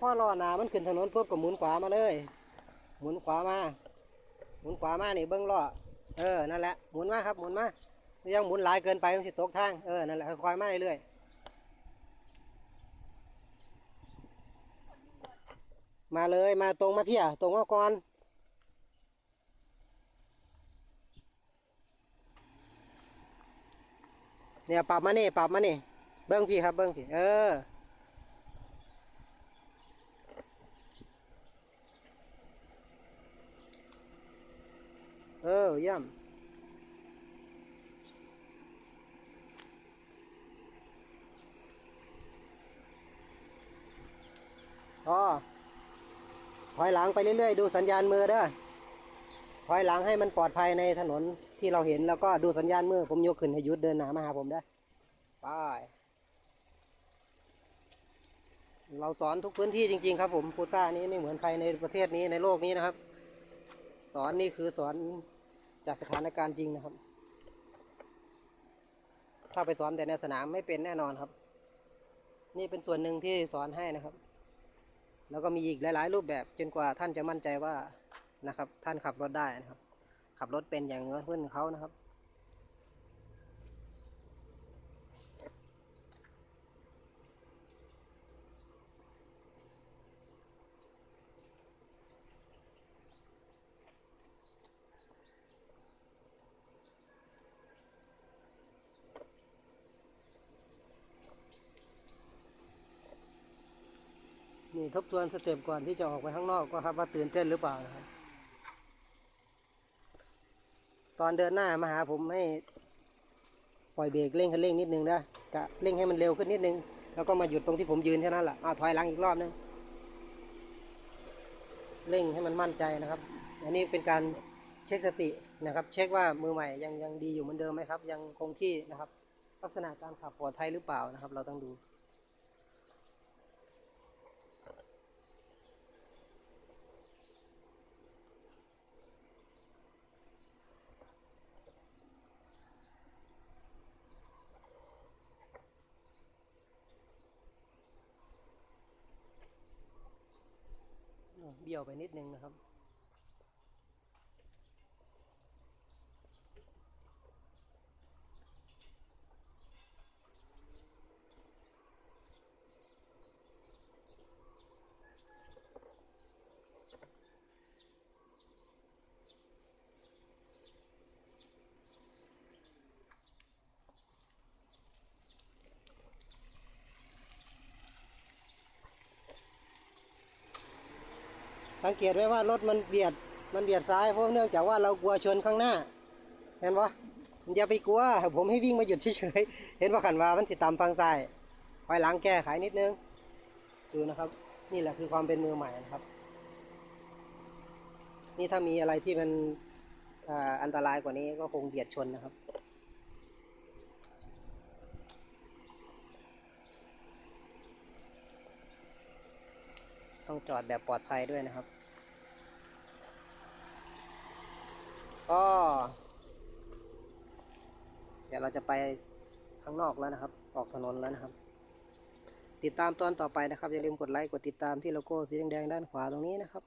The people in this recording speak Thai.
พ่อรอหนามันขึ้นถนนปุ๊บก็หมุนขวามาเลย หมุนขวามา หมุนขวามานี่เบิ้งล้อเออนั่นแหละหมุนมาครับหมุนมาไม่ยังหมุนหลายเกินไปมันสิตกทางเออนั่นแหละค่อยๆมาเรื่อยๆมาเลยมาตรงมาเพียตรงมาก่อนเนี่ยปรับมานี่ปรับมานี่เบิ้งพี่ครับเบิ้งพี่เออ เออเยี่ยมอ๋อถอยหลังไปเรื่อยๆ ดูสัญญาณมือเด้อถอยหลังให้มันปลอดภัยในถนนที่เราเห็นแล้วก็ดูสัญญาณมือผมยกขึ้นให้ยุดเดินหนามาหาผมได้ไปเราสอนทุกพื้นที่จริงๆครับผมพูต้านี้ไม่เหมือนใครในประเทศนี้ในโลกนี้นะครับ สอนนี่คือสอน จากสถานการณ์จริงนะครับ ถ้าไปสอนแต่ในสนามไม่เป็นแน่นอนครับ นี่เป็นส่วนหนึ่งที่สอนให้นะครับ แล้วก็มีอีกหลาย ๆ รูปแบบจนกว่าท่านจะมั่นใจว่านะครับ ท่านขับรถได้นะครับ ขับรถเป็นอย่างเงื่อนเพื่อนเขานะครับ นี่ทบทวนสเต็ปก่อนที่จะออกไปข้างนอกก็ครับว่าตื่นเต้นหรือเปล่านะครับ ตอนเดินหน้ามาหาผมให้ปล่อยเบรกเร่งคันเร่งนิดนึงนะกะเร่งให้มันเร็วขึ้นนิดนึง แล้วก็มาหยุดตรงที่ผมยืนแค่นั้นแหละอ่าถอยหลังอีกรอบนึงเร่งให้มันมั่นใจนะครับ อันนี้เป็นการเช็คสตินะครับ เช็คว่ามือใหม่ยังยังดีอยู่เหมือนเดิมไหมครับ ยังคงที่นะครับ ลักษณะการขับปลอดภัยหรือเปล่านะครับ เราต้องดู เบี้ยวไปนิดนึงนะครับ สังเกตไว้ว่ารถมันเบียดมันเบียดซ้ายเพราะเนื่องจากว่าเรากลัวชนข้างหน้า เห็นปะอย่าไปกลัว ผมให้วิ่งมาหยุดเฉยเห็นว่าขันว่ามันสิดตามฟังซ้ายไว้หลังแก้ไขนิดนึงดูนะครับ นี่แหละคือความเป็นมือใหม่นะครับ นี่ถ้ามีอะไรที่มันออันตรายกว่านี้ก็คงเบียดชนนะครับ ต้องจอดแบบปลอดภัยด้วยนะครับ ก็ เดี๋ยวเราจะไปข้างนอกแล้วนะครับ ออกถนนแล้วนะครับ ติดตามตอนต่อไปนะครับ อย่าลืมกดไลค์กดติดตามที่โลโก้สีแดงๆด้านขวาตรงนี้นะครับ